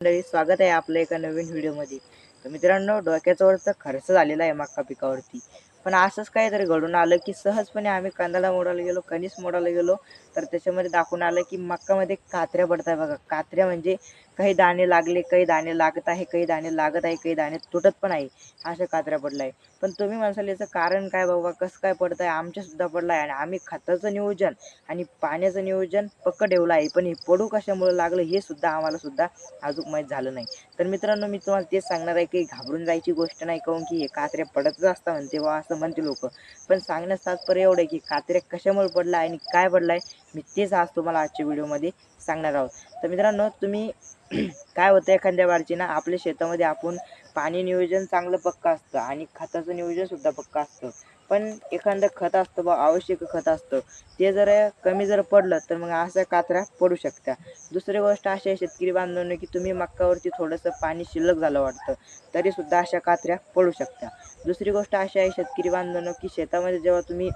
मंडळी स्वागत आहे आपल्या एका नवीन व्हिडिओमध्ये. तर मित्रांनो डोक्याचा वरचा खर्च झालेला आहे मक्का पिकावरती. पण असंच काहीतरी घडून आलं की सहजपणे आम्ही कांदाला मोडायला गेलो कणीस मोडायला गेलो तर त्याच्यामध्ये दाखवून आलं की मक्कामध्ये कात्र्या पडतात बघा. कात्र्या म्हणजे काही दाणे लागले काही दाणे लागत आहे काही दाणे लागत आहे काही दाणे तुटत पण आहे अशा कात्र्या पडला आहे पण तुम्ही म्हणसाल याचं कारण काय बाबा? कसं काय पडतं आहे आमच्यासुद्धा पडलं आहे आणि आम्ही खताचं नियोजन आणि पाण्याचं नियोजन पक्क ठेवलं आहे. पण हे पडू कशामुळे लागलं हे सुद्धा आम्हाला सुद्धा अजून माहीत झालं नाही. तर मित्रांनो मी तुम्हाला तेच सांगणार आहे की घाबरून जायची गोष्ट नाही काहून की हे कात्र्या पडतच असतात म्हणते वा असं म्हणते लोक. पण सांगण्यास तात्पर्य एवढं आहे की कात्र्या कशामुळे पडला आहे आणि काय पडला आहे मी तेच आज तुम्हाला आजच्या व्हिडिओमध्ये सांगणार आहोत. तर मित्रांनो तुम्ही काय होतं एखाद्या वारची ना आपल्या शेतामध्ये आपण पाणी नियोजन चांगलं पक्का असतं आणि खताचं नियोजन सुद्धा पक्का असतं. पण एखादं खत असतं बा आवश्यक खत असतं. ते जर कमी जर पडलं तर मग अशा कात्र्या पडू शकत्या दुसरी गोष्ट अशी आहे शेतकरी बांधवणं की तुम्ही मक्कावरती थोडंसं पाणी शिल्लक झालं वाटतं तरीसुद्धा अशा कात्र्या पडू शकत्या दुसरी गोष्ट अशी आहे शेतकरी बांधवांनो की शेतामध्ये जेव्हा तुम्ही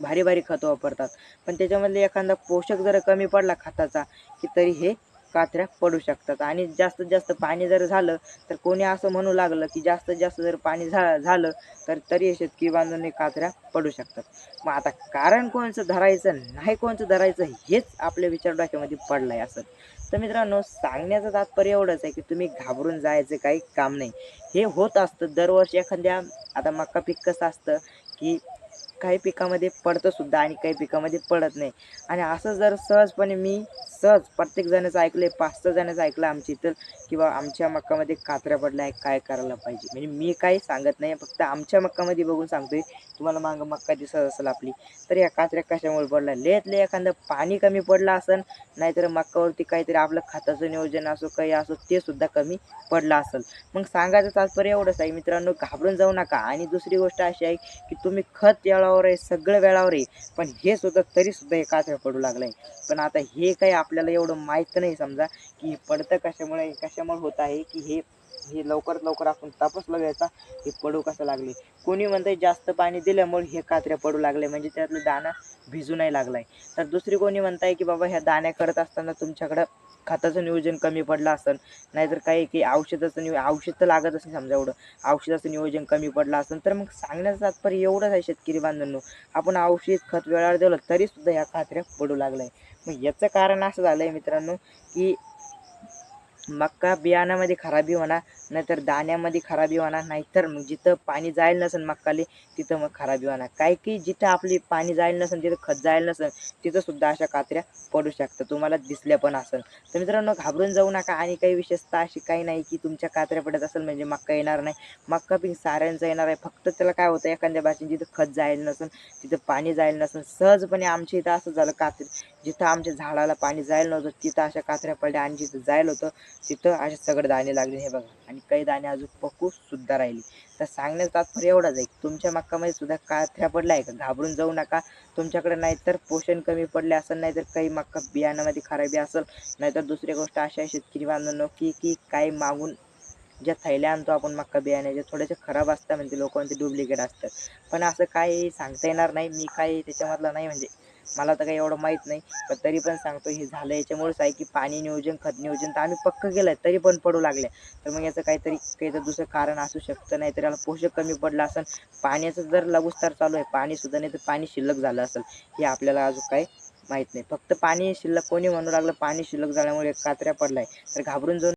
भारी भारी खतं वापरतात. पण त्याच्यामधले एखादा पोषक जर कमी पडला खताचा की तरी हे कात्र्या पडू शकतात. आणि जास्तीत जास्त पाणी जर झालं तर कोणी असं म्हणू लागलं की जास्तीत जास्त जर पाणी झा झालं तर तरी शेतकी बांधवांनी कात्र्या पडू शकतात. मग आता कारण कोणचं धरायचं नाही कोणचं धरायचं हेच आपल्या विचार डोक्यामध्ये पडलं आहे असं. तर मित्रांनो सांगण्याचं तात्पर्य एवढंच आहे की तुम्ही घाबरून जायचं काही काम नाही. हे होत असतं दरवर्षी एखाद्या आता मक्का पीक कसं असतं की काही पिकामध्ये पडतं सुद्धा आणि काही पिकामध्ये पडत नाही. आणि असं जर सहजपणे मी सहज प्रत्येक जणाचं ऐकलं आहे पाच सहा जणांचं ऐकलं आमच्या इथं किंवा आमच्या मक्कामध्ये कात्र्या पडल्या आहे काय करायला पाहिजे? म्हणजे मी काही सांगत नाही फक्त आमच्या मक्कामध्ये बघून सांगतोय तुम्हाला मागं मक्का दिसत असेल आपली. तर या कात्र्या कशामुळे पडला? लेतले एखादं पाणी कमी पडलं असेल नाहीतर मक्कावरती काहीतरी आपलं खताचं नियोजन असो काही असो ते सुद्धा कमी पडलं असेल. मग सांगायचं तात्पर्य एवढंच आहे मित्रांनो घाबरून जाऊ नका. आणि दुसरी गोष्ट अशी आहे की तुम्ही खत वेळावर आहे सगळं वेळावर आहे पण हे सुद्धा तरी सुद्धा हे कात्र्या पडू लागलं आहे पण आता हे काही आपल्याला एवढं माहीत नाही समजा की हे पडतं कशामुळे कशामुळे होत आहे की हे हे लवकरात लवकर आपण तपास घ्यायचा हे पडू कसं लागले? कोणी म्हणतंय जास्त पाणी दिल्यामुळे हे कात्र्या पडू लागले म्हणजे त्यातलं दाणा भिजू नाही लागलाय. तर दुसरी कोणी म्हणताय की बाबा ह्या दाण्या करत असताना तुमच्याकडं खताचं नियोजन कमी पडलं असेल नाहीतर काही की औषधाचं नियो औषध तर लागत असेल समजा एवढं औषधाचं नियोजन कमी पडलं असेल तर मग सांगण्याचं तात्पर्य एवढंच आहे शेतकरी बांधवांनो. आपण औषध खत वेळावर दिलं तरी सुद्धा ह्या कात्र्या पडू लागल्या. मग याचं कारण असं झालं आहे मित्रांनो की मक्का बियाण्यामध्ये खराबी होणार नाहीतर दाण्यामध्ये खराबी होणार नाहीतर मग जिथं पाणी जायला नसेल मक्काले तिथं मग खराबी होणार. काही की जिथं आपली पाणी जायला नसेल तिथं खत जायला नसेल तिथं सुद्धा अशा कात्र्या पडू शकतात. तुम्हाला दिसल्या पण असेल. तर मित्रांनो घाबरून जाऊ नका आणि काही विशेषता अशी काही नाही की तुमच्या कात्र्या पडत असेल म्हणजे मक्का येणार नाही. मक्का पीक साऱ्यांचं येणार आहे. फक्त त्याला काय होतं एखाद्या भाषेत जिथं खत जायला नसेल तिथं पाणी जायला नसेल. सहजपणे आमच्या इथं असं झालं कात्री जिथं आमच्या झाडाला पाणी जायला नव्हतं तिथं अशा कात्र्या पडल्या आणि जिथं जायला होतं तिथं असे सगळे दाणे लागले. हे बघा आणि काही दाणे अजून पकू सुद्धा राहिली. तर सांगण्याचं तात्पर्य एवढाच आहे तुमच्या मक्कामध्ये सुद्धा कात्र्या पडल्या आहे का? घाबरून जाऊ नका. तुमच्याकडे नाहीतर पोषण कमी पडले असेल नाहीतर काही मक्का बियाण्यामध्ये खराबी असेल नाहीतर दुसरी गोष्ट अशा आहे शेतकरी बांधवांनो की की काही मागून ज्या थैल्या आणतो आपण मक्का बियाण्याच्या थोड्याशा खराब असतात म्हणजे लोक म्हणते डुप्लिकेट असतात. पण असं काही सांगता येणार नाही. मी काही त्याच्यामधलं नाही म्हणजे मला तर काही एवढं माहीत नाही. पण तरी पण सांगतो हे झालं. याच्यामुळेच आहे की पाणी नियोजन खत नियोजन तर आम्ही पक्क केलं तरी पण पडू लागले. तर मग याचं काहीतरी काही तर दुसरं कारण असू शकतं. नाही तर याला पोषक कमी पडलं असेल पाण्याचं जर लघुस्तर चालू आहे पाणीसुद्धा नाही तर पाणी शिल्लक झालं असेल. हे आपल्याला अजून काही माहीत नाही. फक्त पाणी शिल्लक कोणी म्हणू लागलं? पाणी शिल्लक झाल्यामुळे कात्र्या पडलाय. तर घाबरून जाऊन